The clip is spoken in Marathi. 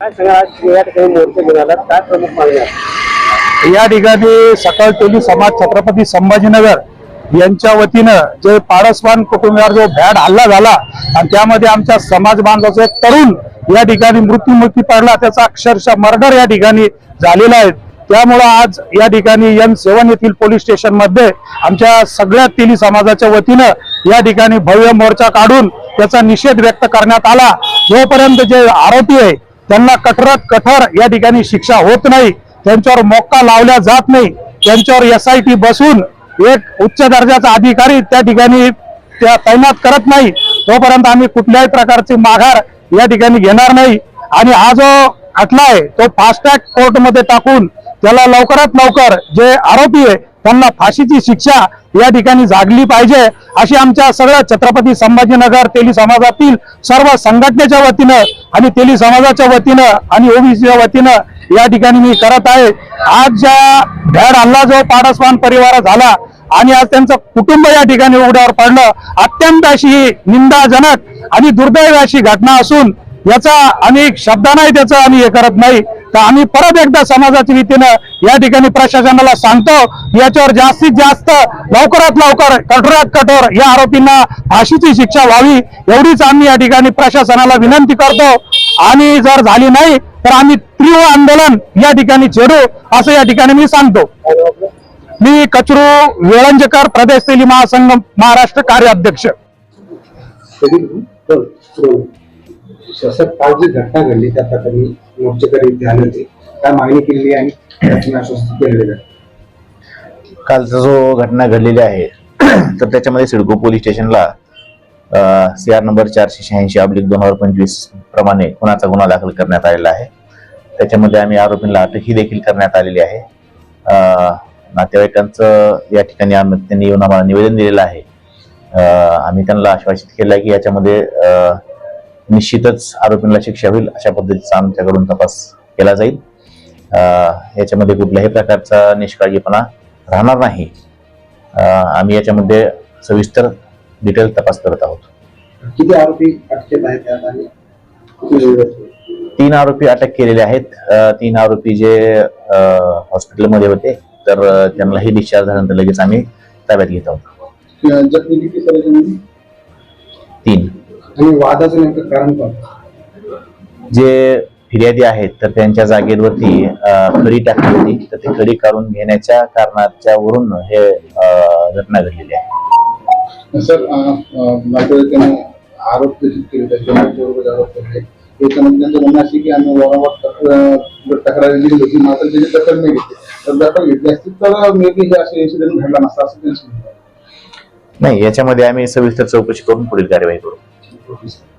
काय सांगा आज या ठिकाणी मोर्चा घेऊन आलात काय प्रमुख या ठिकाणी सकाळ टोली समाज छत्रपती संभाजीनगर यांच्या वतीनं जे पारसवान कुटुंबावर जो भॅड हल्ला झाला आणि त्यामध्ये आमच्या समाज बांधवाचा एक तरुण या ठिकाणी मृत्युमुखी पडला त्याचा अक्षरशः मर्डर या ठिकाणी झालेला आहे. त्यामुळं आज या ठिकाणी एन सेवन येथील पोलीस स्टेशनमध्ये आमच्या सगळ्या तेली समाजाच्या वतीनं या ठिकाणी भव्य मोर्चा काढून त्याचा निषेध व्यक्त करण्यात आला. जोपर्यंत जे आरोपी आहे त्यांना कठोरात कठोर या ठिकाणी शिक्षा होत नाही त्यांच्यावर मोक्का लावल्या जात नाही त्यांच्यावर एस आय टी बसून एक उच्च दर्जाचा अधिकारी त्या ठिकाणी त्या तैनात करत नाही. तोपर्यंत आम्ही कुठल्याही प्रकारची माघार या ठिकाणी घेणार नाही. आणि हा जो खटला आहे. तो फास्ट ट्रॅक कोर्टमध्ये टाकून त्याला लवकरात लवकर जे आरोपी आहे त्यांना फाशीची शिक्षा या ठिकाणी जागली पाहिजे अशी आमच्या सगळ्या छत्रपती संभाजीनगर तेली समाजातील सर्व संघटनेच्या वतीनं आणि तेली समाजाच्या वतीनं आणि ओबीसीच्या वतीनं या ठिकाणी मी करत आहे. आज ज्या भ्याड हल्ला जो पाडसवान परिवार झाला आणि आज त्यांचं कुटुंब या ठिकाणी उघड्यावर पडलं अत्यंत अशी निंदाजनक आणि दुर्दैव अशी घटना असून याचा आम्ही शब्दांनाही त्याचं आम्ही हे करत नाही. तर आम्ही परत एकदा समाजाच्या रीतीनं या ठिकाणी प्रशासनाला सांगतो याच्यावर जास्तीत जास्त लवकरात लवकर कठोरात कठोर या आरोपींना फाशीची शिक्षा व्हावी एवढीच आम्ही या ठिकाणी प्रशासनाला विनंती करतो. आणि जर झाली नाही तर आम्ही तीव्र आंदोलन या ठिकाणी छेडू असं या ठिकाणी मी सांगतो. मी कचरू वेळंजकर प्रदेश तेली महासंघ महाराष्ट्र कार्याध्यक्ष. कधी काल जी घटना घडली त्या प्रकरणी मोर्चेकरी इथे आले होते. काय मागणी केलेली आणि त्यातून आश्वस्त केलेलं कालचा जो घटना घडलेली आहे तर त्याच्यामध्ये सिडको पोलीस स्टेशनला सी आर नंबर चारशे शहाऐंशी अब्लिक दोन हजार पंचवीस प्रमाणे खुनाचा गुन्हा दाखल करण्यात आलेला आहे. त्याच्यामध्ये आम्ही आरोपींना अटकही देखील करण्यात आलेली आहे. नातेवाईकांचं या ठिकाणी आम्ही त्यांनी येऊन आम्हाला निवेदन दिलेलं आहे. आम्ही त्यांना आश्वासित केलं आहे की याच्यामध्ये निश्चितच आरोपींना शिक्षा होईल अशा पद्धतीचा आमच्याकडून तपास केला जाईल. याच्यामध्ये कुठल्याही प्रकारचा निष्काळजीपणा राहणार नाही. आम्ही याच्यामध्ये सविस्तर डिटेल तपास करत आहोत. किती आरोपी अटकेत आहेत? तीन आरोपी अटक केलेले आहेत. तीन आरोपी जे हॉस्पिटलमध्ये होते तर त्यांनाही डिस्चार्ज झाल्यानंतर लगेच आम्ही ताब्यात घेत आहोत. तीन. आणि वादाचं नेमकं कारण काय जे फिर्यादी आहेत तर त्यांच्या जागेवरती खडी टाकली होती. तर ती खडी काढून घेण्याच्या कारणाच्या वरून हे घटना घडलेली आहे. सर आरोप केले की आम्ही वारंवार तक्रार दिली होती मात्र त्याची दखल नाही घेतली. तर दखल घेतली असती तर मे बी हे असे इन्सिडेंट घडला नसता असं. नाही याच्यामध्ये आम्ही सविस्तर चौकशी करून पुढील कार्यवाही करू. for.